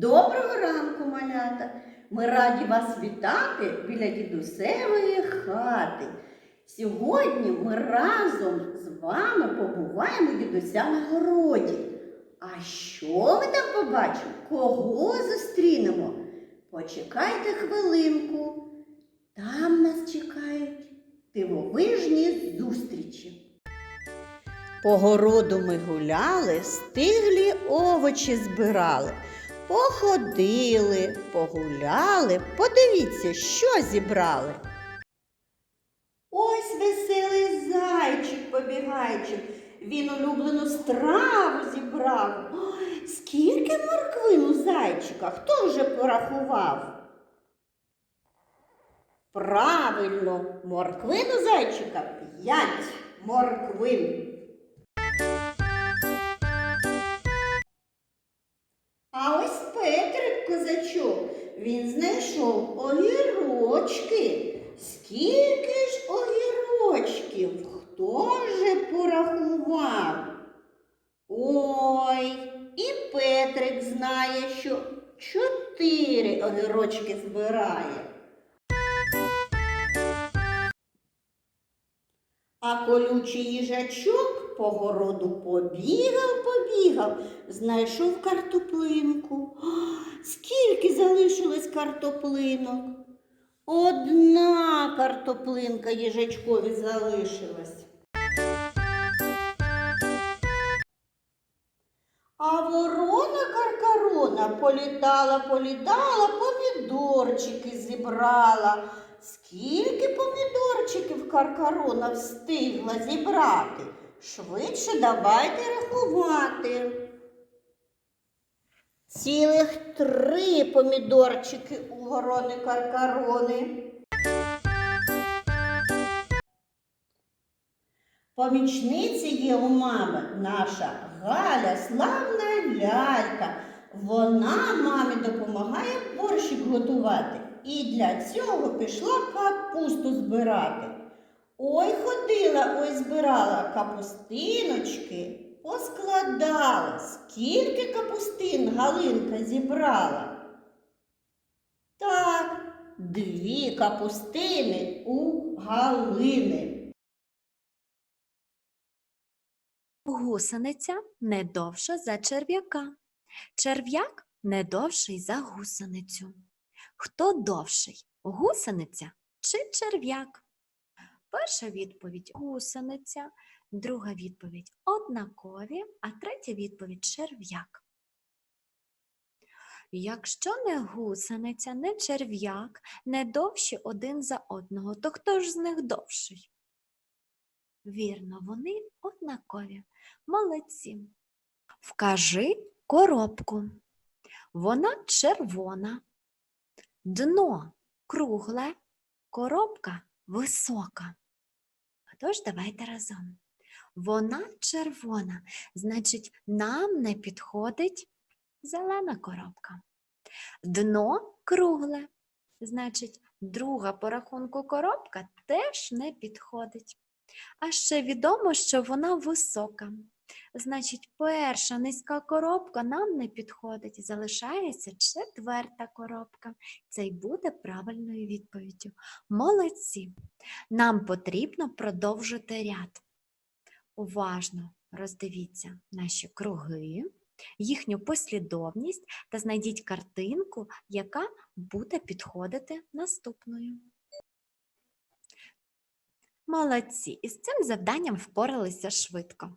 Доброго ранку, малята! Ми раді вас вітати біля дідусевої хати. Сьогодні ми разом з вами побуваємо дідуся на городі. А що ми там побачимо? Кого зустрінемо? Почекайте хвилинку. Там нас чекають дивовижні зустрічі. По городу ми гуляли, стиглі овочі збирали. Походили, погуляли, подивіться, що зібрали. Ось веселий зайчик побігайчик. Він улюблену страву зібрав. Ой, скільки морквин у зайчика? Хто вже порахував? Правильно, морквин у зайчика п'ять морквин. Козачок, він знайшов огірочки. Скільки ж огірочків? Хто же порахував? Ой, і Петрик знає, що чотири огірочки збирає. А колючий їжачок по городу побігав, побігав, знайшов картоплинку. А, Скільки залишилось картоплинок? Одна картоплинка їжачкові залишилась. А ворона каркарона політала, політала, помідорчики зібрала. Скільки помідорчиків каркарона встигла зібрати? Швидше давайте рахувати. Цілих три помідорчики у ворони каркарони. Помічниця є у мами наша Галя, славна лялька. Вона мамі допомагає готувати. І для цього пішла капусту збирати. Ой, ходила, ой, збирала капустиночки, поскладала. Скільки капустин Галинка зібрала? Так, дві капустини у Галини. Гусениця не довша за черв'яка. Черв'як не довший за гусеницю. Хто довший? Гусениця чи черв'як? Перша відповідь гусениця, друга відповідь однакові, а третя відповідь черв'як. Якщо не гусениця, не черв'як, не довші один за одного, то хто ж з них довший? Вірно, вони однакові. Молодці. Вкажи коробку. Вона червона, дно кругле, коробка висока. Отож, давайте разом. Вона червона, значить, нам не підходить зелена коробка. Дно кругле, значить, друга по рахунку коробка теж не підходить. А ще відомо, що вона висока. Значить, перша низька коробка нам не підходить. Залишається четверта коробка. Це й буде правильною відповіддю. Молодці! Нам потрібно продовжити ряд. Уважно роздивіться наші круги, їхню послідовність та знайдіть картинку, яка буде підходити наступною. Молодці! Із цим завданням впоралися швидко.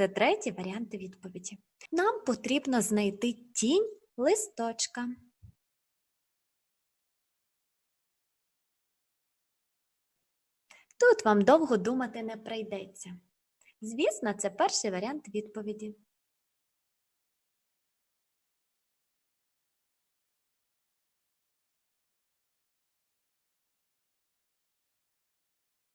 Це третій варіант відповіді. Нам потрібно знайти тінь листочка. Тут вам довго думати не прийдеться. Звісно, це перший варіант відповіді.